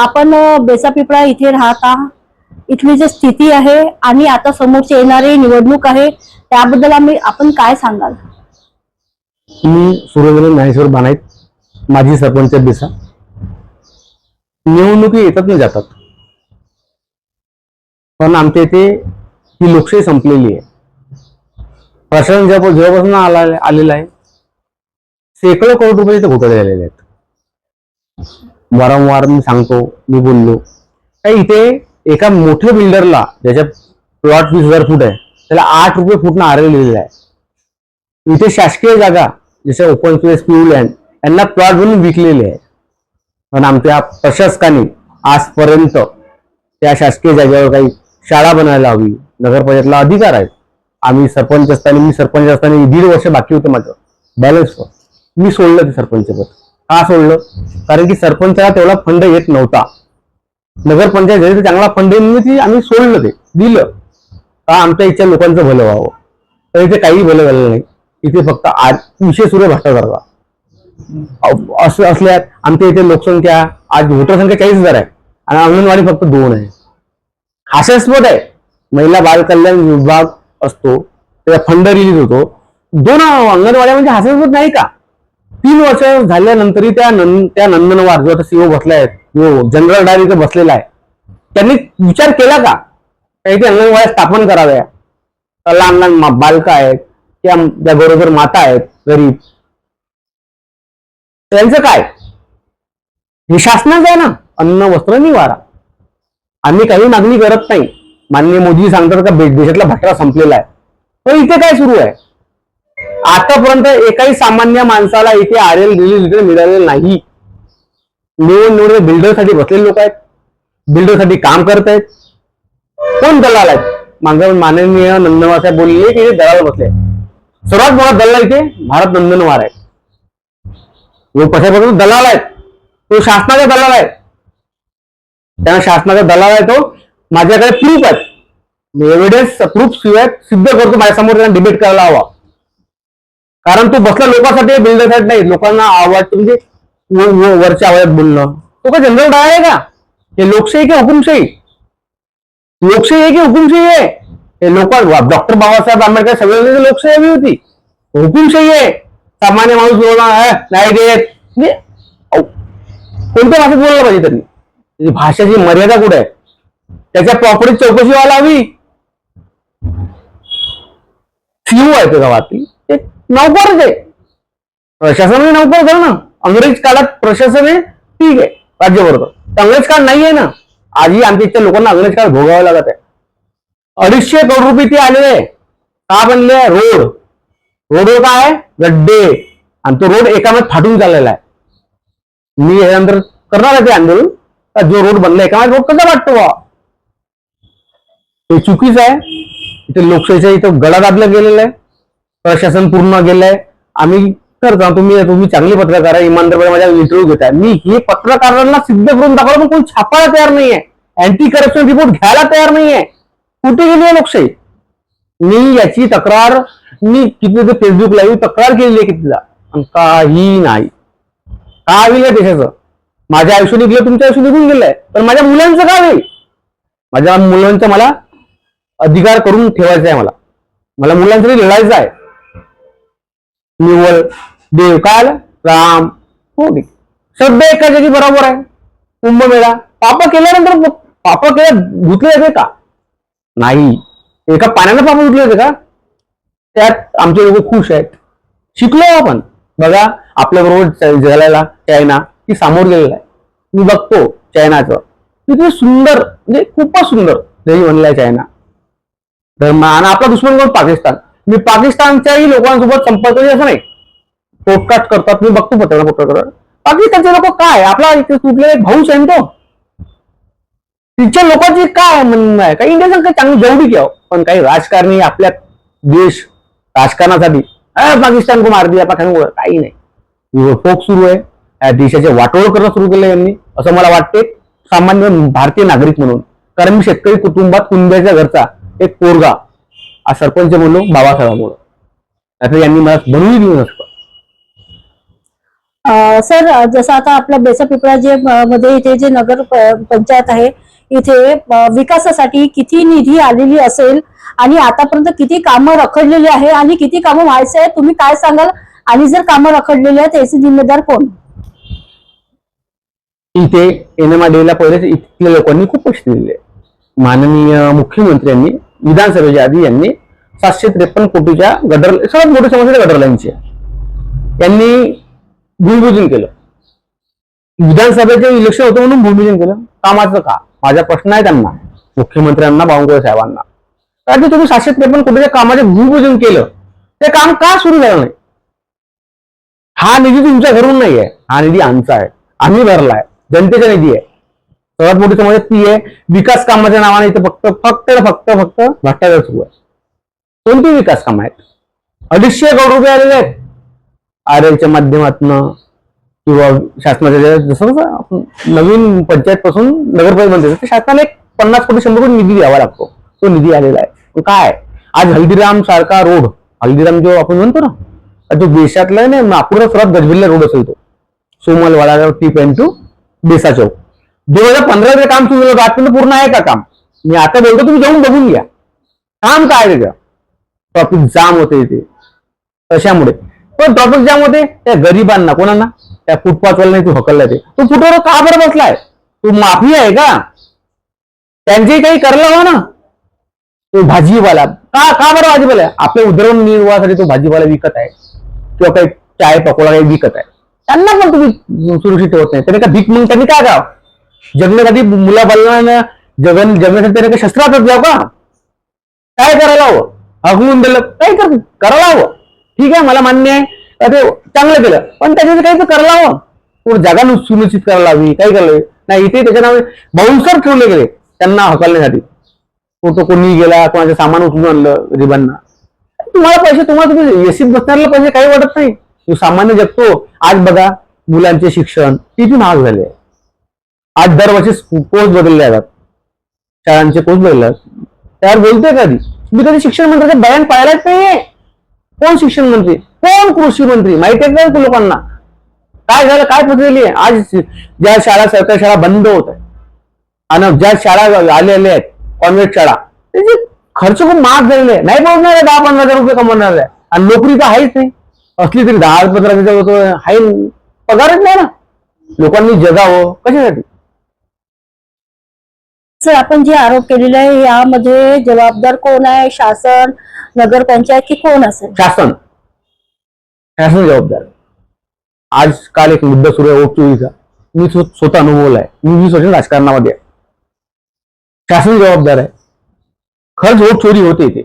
आपण बेसापिपळा इथे राहता इथली जी स्थिती आहे आणि आता समोरची येणारी निवडणूक आहे त्याबद्दल आम्ही आपण काय सांगाल? मी सुरेंद्र ज्ञानेश्वर बानाईत माजी सरपंच बेसा. निवडणुकी येतात ना जातात. पण आमच्या इथे ही लोकशाही संपलेली आहे. प्रशासन जेव्हा जेव्हापासून आला आलेलं आहे शेकडो करोड रुपये इथे घोटाळे झालेले आहेत. वारंवार मी सांगतो मी बोललो. काही इथे एका मोठ्या बिल्डरला ज्याच्या प्लॉट वीस हजार फूट आहे त्याला आठ रुपये फूटनं आरे लिहिलेला आहे. इथे शासकीय जागा जसे ओपन स्पेस पिऊ लँड यांना प्लॉट बनून विकलेले आहे. पण आमच्या प्रशासकाने आजपर्यंत त्या शासकीय जागेवर काही शाळा बनायला हवी नगरपंचायतला अधिकार आहेत. आम्ही सरपंच असताना मी सरपंच असताना दीड वर्ष बाकी होतं माझं. बॅलन्स मी सोडलं ते सरपंच पद का सोडलं? कारण की सरपंचाला तेवढा फंड येत नव्हता. नगरपंचायत तर चांगला फंड ती आम्ही सोडलं ते दिलं. का आमच्या इच्छा लोकांचं भलं व्हावं? तर इथे काही भलं झालं नाही. इथे फक्त आज विषय सुरू आहे भ्रष्टाचाराचा. असं असल्यात आमच्या इथे लोकसंख्या आज वोटर संख्या चाळीस हजार आहे. आणि अंगणवाडी फक्त दोन आहे. हास्यास्पद आहे. महिला बाल कल्याण विभाग असतो त्याचा फंड रिलीज होतो. दोन अंगणवाड्या म्हणजे हास्यास्पद नाही का? तीन वर्ष झाल्यानंतरही त्या नंद त्या नंदनवार जो आता सीओ बसला जो जनरल डायरीचं बसलेला आहे त्यांनी विचार केला का? काही ते अंगणवाड्या स्थापन कराव्या. लहान लहान बालकं आहेत त्या त्या बरोबर माता आहेत गरीब. त्यांचं काय? हे शासनाच आहे ना? अन्न वस्त्र निवारा आम्ही काही मागणी करत नाही. माननीय मोदी सांगतात का देशातला भटरा संपलेला आहे. पण इथे काय सुरू आहे? आतापर्यंत एकाही सामान्य माणसाला इथे आर एल रिलीज लिटर मिळालेलं नाही. निवडून निवडून बिल्डरसाठी बसलेले लोक आहेत. बिल्डरसाठी काम करत आहेत. कोण दलाल आहेत? माझं माननीय नंदनवार साहेब बोलले की हे दलाल बसले सर्वात मोठा दलाल इथे भारत नंदनवार आहे. जो कशापासून दलाल आहेत तो शासनाचा दलाल आहे. त्या शासनाचा दलाल आहे तो माझ्याकडे प्रूफ आहेत. एव्हिडन्स प्रूफ शिवाय सिद्ध करतो. माझ्यासमोर त्यांना डिबेट करायला हवा. कारण तो बसला लोकांसाठी बिल्डरसाठी नाही लोकांना आवाज म्हणजे वरच्या आवाजात बोलणं. तो का जनरल डाय आहे का? हे लोकशाही की हुकुमशाही? लोकशाही आहे की हुकुमशाही आहे? हे लोक डॉक्टर बाबासाहेब आंबेडकर सगळ्यांची लोकशाही हवी होती. हुकुमशाही आहे. सामान्य माणूस बोलणार नाही देत. म्हणजे, कोणत्या भाषेत बोललं पाहिजे त्यांनी? भाषेची मर्यादा कुठे आहे? त्याच्या प्रॉपर्टी चौकशी व्हायला हवी. सीओ आहे त्या गावातील. नौकरच आहे प्रशासनाने नौकर कर ना? अंग्रेज काळात प्रशासन आहे ठीक आहे राज्यबरोबर तर अंग्रेज काळ नाही आहे ना? आजही आमच्या इथल्या लोकांना अंग्रेज काळ भोगावं लागत आहे. अडीचशे करोड रुपये ते आलेले आहे. का बनले आहे? रोड. रोडवर काय आहे? गड्डे. आणि तो रोड एकामध्ये फाटून चाललेला आहे. मी यानंतर करणार आहे ते आंदोलन. का जो रोड बनलाय का रोड कसा वाटतो बा हे चुकीचं आहे. इथे लोकशाहीच्या इथं गडा दाबला गेलेला आहे. प्रशासन पूर्ण गेलंय आम्ही करतो तुम्ही तुम्ही चांगली पत्रकार आहे इमानदारपणे माझ्या इंटरव्ह्यू घेताय. मी हे पत्रकारांना सिद्ध करून दाखवलं पण कोण छापायला तयार नाहीये. अँटी करप्शन रिपोर्ट घ्यायला तयार नाहीये. कुठे गेली आहे लोकशाही? मी याची तक्रार मी किती फेसबुक लाईव्ह तक्रार केलेली आहे कितीला काही नाही. काय होईल या देशाचं? माझ्या आयुष्य निघलं तुमच्या आयुष्य निघून गेलंय. पण माझ्या मुलांचं काय होईल? माझ्या मुलांचा मला अधिकार करून ठेवायचा आहे मला. मला मुलांसाठी लढायचं आहे निवळ देवकाल राम. हो श्रद्धा एका जागी बरोबर आहे. कुंभमेळा पाप केल्यानंतर पाप केल्या धुतले जाते का? नाही. एका पाण्यानं पाप धुतले जाते का? त्यात आमचे लोक खुश आहेत. शिकलो आपण. बघा आपल्या बरोबर जगायला चायना ती सामोर गेलेला आहे. मी बघतो चायनाचं. किती सुंदर म्हणजे खूपच सुंदर जरी बनलाय चायना. तर आणि आपला दुश्मन कोण? पाकिस्तान. मी पाकिस्तानच्याही लोकांसोबत संपर्क असं नाही. पोटकास्ट करतात मी बघतो पत्रकार पोटकास्ट पाकिस्तानचे लोक काय? आपला इथे तुटलेला एक भाऊच आहे तो? तिच्या लोकांची काय म्हणणं आहे? काही इंडियन काही चांगली जेवढी घ्यावं पण काही राजकारणी आपल्या देश राजकारणासाठी पाकिस्तान को मार दिया पाकिस्तान काही नाही. फोक सुरू आहे. या देशाचे वाटोळ करणं सुरू केलं यांनी. असं मला वाटते सामान्य भारतीय नागरिक म्हणून. कारण मी शेतकरी कुटुंबात कुंब्याच्या घरचा एक पोरगा आज सरपंच म्हणलो बाबासाहेबांमुळं. आता यांनी मला बनवून देऊ नसतं. अं, सर जसं आता आपलं बेसापिपळा जे अं, मध्ये इथे जे नगर प- पंचायत आहे इथे अं, विकासासाठी किती निधी आलेली असेल आणि आतापर्यंत किती कामं रखडलेली आहे आणि किती कामं व्हायचे आहे तुम्ही काय सांगाल? आणि जर कामं रखडलेली आहेत याचे जिम्मेदार कोण? इथे एनएमआरडीला पहिले इथल्या लोकांनी खूप पैसे दिलेले माननीय मुख्यमंत्र्यांनी विधानसभेच्या आधी यांनी सातशे त्रेपन्न कोटीच्या गडर सर्वात मोठी समस्या गडर लाईनची. यांनी भूमिपूजन केलं. विधानसभेचे इलेक्शन होतं म्हणून भूमिपूजन केलं. कामाचं का? माझा प्रश्न आहे त्यांना. मुख्यमंत्र्यांना बावनकुळे साहेबांना. कारण की तुम्ही सातशे त्रेपन्न कोटीच्या कामाचे भूमिपूजन केलं. ते काम का सुरू झालं नाही? हा निधी तुमच्या घरून नाही आहे हा निधी आमचा आहे. आम्ही भरला आहे जनतेचा निधी आहे. सर्वात मोठी समस्या ती आहे विकास कामाच्या नावाने इथे फक्त फक्त फक्त फक्त भ्रष्टाचार सुरू आहे. कोणती विकास काम आहेत? अडीचशे करोड रुपये आलेले आहेत. आर एलच्या माध्यमातून किंवा शासनाच्या जसं आपण नवीन पंचायत पासून नगरपालिका बनते शासनाला एक पन्नास कोटी शंभर कोटी निधी द्यावा लागतो. तो निधी आलेला आहे. काय आज हल्दीराम सारखा रोड हल्दीराम जो आपण म्हणतो ना जो देशातला आहे ना नागपूरचा सर्वात गजबिल्ला रोड असेल तो. सोमलवाडा टी पेन टू देसा चौक दोन हजार पंधराचं काम सुरू झालं आजपर्यंत पूर्ण आहे का काम? मी आता बोलतो तुम्ही जाऊन बघून घ्या. काम काय आहे ट्रॉफिक जाम होते इथे. कशामुळे? पण ट्रॉफिक जाम होते? त्या गरिबांना कोणांना? त्या फुटपाथवाल्याने तू हकलला ते. तू फुटवर का बरं बसलाय? तू माफी आहे का? त्यांचे काही करला हो ना? तो भाजीवाला. का का बरं भाजीवाला? आहे? आपल्या उदरनिर्वाहासाठी तो भाजीवाला विकत आहे. किंवा काही चाय पकोडा काही विकत आहे. त्यांना पण तुम्ही सुरक्षित ठेवत नाही. त्याने का भीक मग त्यांनी काय करावं जगण्यासाठी मुला जगन जगण्यासाठी त्याने काही शस्त्र हातात जाऊ का काय करायला हवं? हगवून दिलं काय कर करायला हवं? ठीक आहे मला मान्य आहे. ते चांगलं केलं. पण त्याच्यात काही तर करायला हवं. कोण जागा सुनिश्चित करायला हवी. काय करायला हवी नाही इथे त्याच्या नावे बाउन्सर ठेवले गेले. त्यांना हकलण्यासाठी. कुठं कोणी गेला कोणाचं सामान उचलून आणलं गरिबांना. तुम्हाला पैसे तुम्हाला तुम्ही एसीत बसणाऱ्याला पैसे काही वाटत नाही. तो सामान्य जगतो. आज बघा मुलांचे शिक्षण किती महाग झाले आहे. आज दरवर्षी कोर्स बदलले जातात शाळांचे कोर्स बदलले जातात. त्यावर बोलते कधी मी कधी शिक्षण मंत्र्याचं बयान पाहिलाच नाहीये. कोण शिक्षण मंत्री? कोण कृषी मंत्री? माहिती आहे का लोकांना? काय झालं? काय बदलली आहे आज ज्या शाळा सरकारी शाळा बंद होत आहे आणि ज्या शाळा आलेल्या आहेत कॉन्व्हेंट शाळा त्याचे खर्च खूप महाग झालेले आहे नाही पोहोचणार आहे दहा पंधरा हजार रुपये कमवणार आहे. आणि नोकरी तर आहेच नाही. असली तरी दहा पंधरा हजार होतो आहे पगारच नाही ना. लोकांनी जगावं कशासाठी? सर आपण जे आरोप केलेले आहे यामध्ये जबाबदार कोण आहे? शासन नगरपंचायत की कोण असेल? शासन. शासन जबाबदार. आहे. आज काल एक मुद्दा सुरू आहे ओट चोरीचा मी स्व- स्वतः अनुभवलाय मी वीस वर्ष राजकारणामध्ये आहे. शासन जबाबदार आहे. खरंच वोट चोरी होते इथे.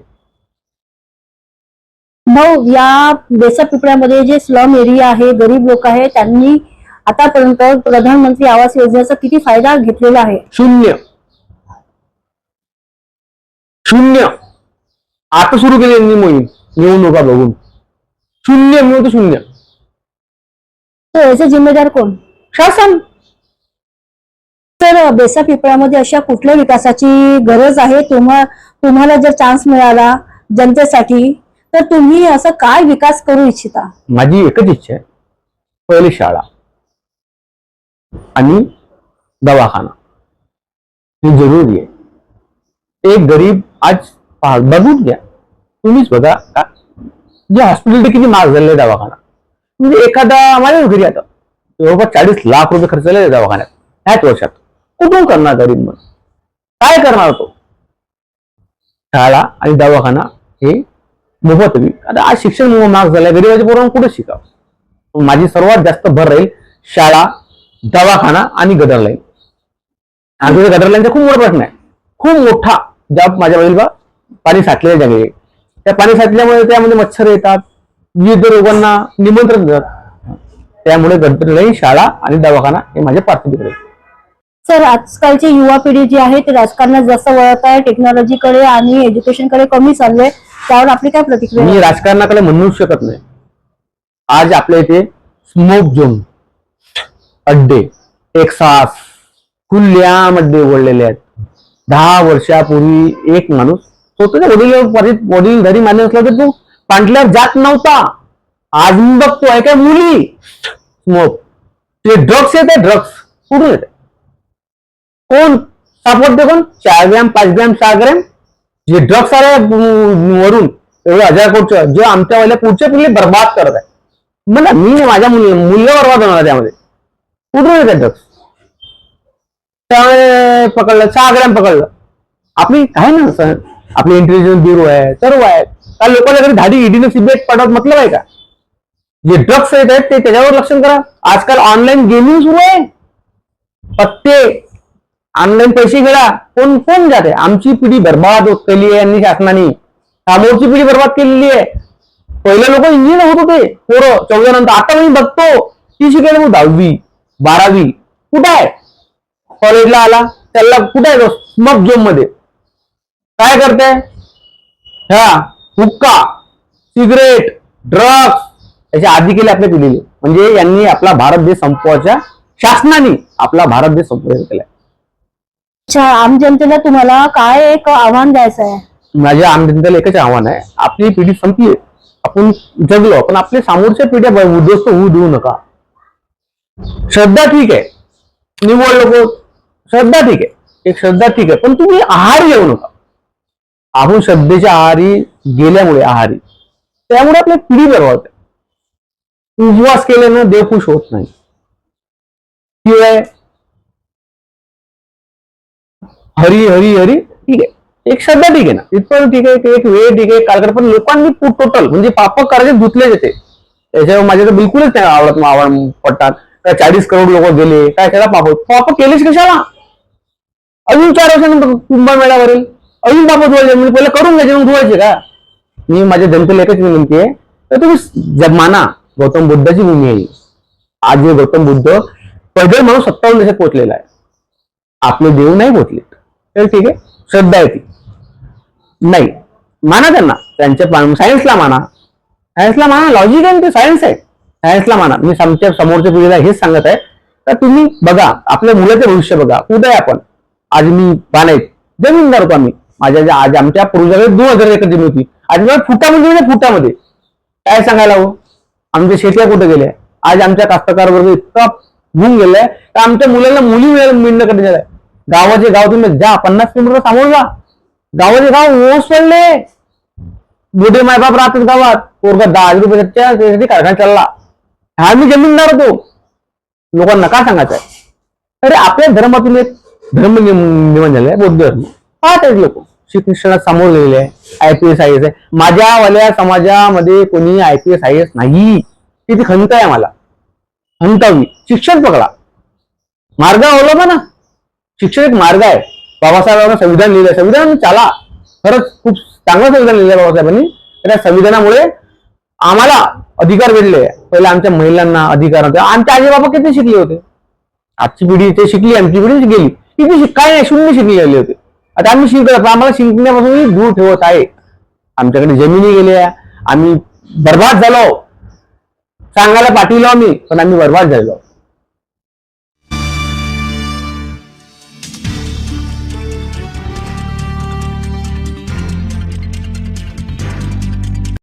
मग या बेसा पिपळ्यामध्ये जे स्लम एरिया आहे गरीब लोक आहे त्यांनी आतापर्यंत प्रधानमंत्री आवास योजनेचा किती फायदा घेतलेला आहे? शून्य. शून्य. आता सुरू केली यांनी मोहीम. निवडणुका बघून. शून्य मिळतो शून्य. तर याचे जिम्मेदार कोण? शासन. तर बेसा पिपळ्यामध्ये अशा कुठल्या विकासाची गरज आहे? तुम्हा तुम्हाला जर चान्स मिळाला जनतेसाठी तर तुम्ही असं काय विकास करू इच्छिता? माझी एकच इच्छा आहे. पहिली शाळा. आणि दवाखाना. ही जरुरी आहे. एक गरीब आज पहा बघून घ्या. तुम्हीच बघा का? जे हॉस्पिटल किती महाग झालेले दवाखाना. म्हणजे एखादा माझ्याच घरी आता जवळपास चाळीस लाख रुपये खर्च झाले दवाखान्यात ह्याच वर्षात. कुठून करणार गरीब मग काय करणार तो? शाळा आणि दवाखाना हे मोफत हवी आता आज शिक्षण मो- महाग झालंय गरीबाच्या पोरांना कुठे शिकावं? माझी सर्वात जास्त भर राहील शाळा दवाखाना आणि गदर लाईन. आणि गदर लाईनचा खूप मोठा प्रश्न आहे. खूप मोठा. ज्या माझ्या वडील बा पाणी साठलेल्या जागे त्या पाणी साठल्यामुळे त्यामध्ये मच्छर येतात विविध रोगांना निमंत्रण देतात. त्यामुळे लाईन शाळा आणि दवाखाना हे माझे राहील सर आजकालची युवा पिढी जी आहे ती राजकारणात जास्त वळत आहे टेक्नॉलॉजीकडे आणि एज्युकेशनकडे कमी चाललंय. त्यावर आपली काय प्रतिक्रिया मी राजकारणाकडे म्हणू शकत नाही. आज आपल्या इथे स्मोक झोन अड्डे टेक्सास अड्डे उघडलेले आहेत. दहा वर्षापूर्वी एक माणूस स्वतःच्या वडील घरी मान्य असला तर तू पांढल्यावर जात नव्हता. आज मी बघतो आहे काय मुली? स्मोक ते ड्रग्स येते ड्रग्स कुठून येते कोण? सापडते कोण? चार ग्रॅम पाच ग्रॅम सहा ग्रॅम? जे ड्रग्स आले वरून एवढे हजार कोटचं जे आमच्या वाल्या पुढच्या पिढी बर्बाद करत आहे. मला मी माझ्या मुली मूल्य बर्बाद होणार त्यामध्ये. कुठून येते ड्रग्स त्यामुळे पकडलं, सहा ग्रॅम पकडलं. आपली आहे ना स- आपली इंटेलिजन्स ब्युरो आहे, सर्व त्या लोकांच्या घरी धाडी ईडीने सीबीआय पाठवत मतलब आहे का? जे ड्रग्स येत आहेत, ते त्याच्यावर लक्ष करा. आजकाल ऑनलाईन गेमिंग सुरू आहे. पत्ते ऑनलाईन पैसे गेला कोण कोण जाते? आमची पिढी बर्बाद होत केली आहे यांनी शासनाने. समोरची पिढी बर्बाद केलेली आहे. पहिले लोक इंजिनियर होत होते. पोरं, चौदा नंतर. आता मी बघतो. ती शिकायला मग दहावी, बारावी. कुठं आहे? कॉलेजला आला त्याला कुठे आहे तो? स्मक झोनमध्ये. काय करते हा हुक्का सिगरेट ड्रग्स याच्या आधी केले आपल्या पिढीने म्हणजे यांनी आपला भारत देश संपवायच्या शासनाने आपला भारत देश संपवायचा केलाय. अच्छा आम जनतेला तुम्हाला काय एक आव्हान द्यायचं आहे? माझ्या आमदाराला एकच आव्हान आहे. आपली पिढी संपली. आपण जगलो पण आपल्या समोरच्या पिढ्या उद्ध्वस्त होऊ देऊ नका. श्रद्धा ठीक आहे. निवड लोक श्रद्धा ठीक आहे. एक श्रद्धा ठीक आहे. पण तुम्ही आहारी येऊ नका. आपण श्रद्धेच्या आहारी गेल्यामुळे आहारी. त्यामुळे आपली पिढी बरं होते उपवास केल्यानं देव खुश होत नाही. शिवाय हरी हरी हरी ठीक आहे. एक श्रद्धा ठीक आहे ना. इथपर्यंत ठीक आहे एक वेळ ठीक आहे कालकर पण लोकांनी टोटल म्हणजे पाप कार्य धुतले येते त्याच्यावर माझ्या तर बिलकुलच नाही आवडत. आवड पडतात काय चाळीस करोड लोक गेले काय त्याला पाप पाप केलेच कशाला? अजून चार वर्षानंतर कुंभमेळा भरेल अजून पाप धुवायचे म्हणजे पहिले करून घ्यायचे मग धुवायचे का? मी माझ्या जनतेला एकच विनंती आहे तर तुम्ही जग माना गौतम बुद्धाची भूमी आहे. आज हे गौतम बुद्ध पैदल म्हणून सत्तावन्न देशात पोहोचलेला आहे. आपले देव नाही पोहोचले तर ठीक आहे श्रद्धा आहे ती. नाही माना त्यांना. त्यांच्या सायन्सला माना. सायन्सला माना लॉजिक आहे ते सायन्स आहे. सायन्सला माना. मी आमच्या समोरच्या पिढीला हेच सांगत आहे. तर तुम्ही बघा आपल्या मुलाचे भविष्य बघा. कुठे आहे आपण? आज मी बानाईत जमीनदार होतो आम्ही माझ्या आज आमच्या पूर्वजाकडे दोन हजार एकर जमीन होती. आज फुटामध्ये म्हणजे फुटामध्ये. काय सांगायला हो आमच्या शेत्या कुठे गेल्या? आज आमच्या कास्तकार वर्ग इतका होऊन गेलाय तर आमच्या मुलांना मुली मिळणं कधी झालंय. गावाचे गाव तुम्ही जा पन्नास किलोमीटर सांगून जा. गावाचे गाव ओस पडले. मोठे मायबाप राहतात गावात. पोरगा दहा हजार रुपये त्याच्यासाठी कारखाना चालला. हा मी जमीनदार होतो. लोकांना काय सांगायचं अरे आपल्या धर्मातून एक धर्म निर्माण झाले आहे बौद्ध धर्म. पाहत आहेत लोक. श्रीकृष्णाला समोर गेलेले आहे I P S I S आहे. माझ्यावाल्या समाजामध्ये कोणी I P S I S नाही. ती खंत आहे मला. खंतावी शिक्षण पकडा. मार्ग अवलंबा ना. शिक्षण एक मार्ग आहे. बाबासाहेबांना संविधान लिहिलं संविधान चाला. खरंच खूप चांगलं संविधान लिहिलं बाबासाहेबांनी. त्या संविधानामुळे आम्हाला अधिकार भेटले. पहिले आमच्या महिलांना अधिकार होते आमचे आजी बाबा किती शिकले होते? आजची पिढी ते शिकली आमची पिढी गेली. तिथे काय नाही शून्य शिकलेले होते. आता आम्ही शिकत आम्हाला शिकण्यापासून दूर ठेवत आहे. आमच्याकडे जमिनी गेल्या आम्ही बर्बाद झालो. सांगायला पाठविलो आम्ही पण आम्ही बर्बाद झालो.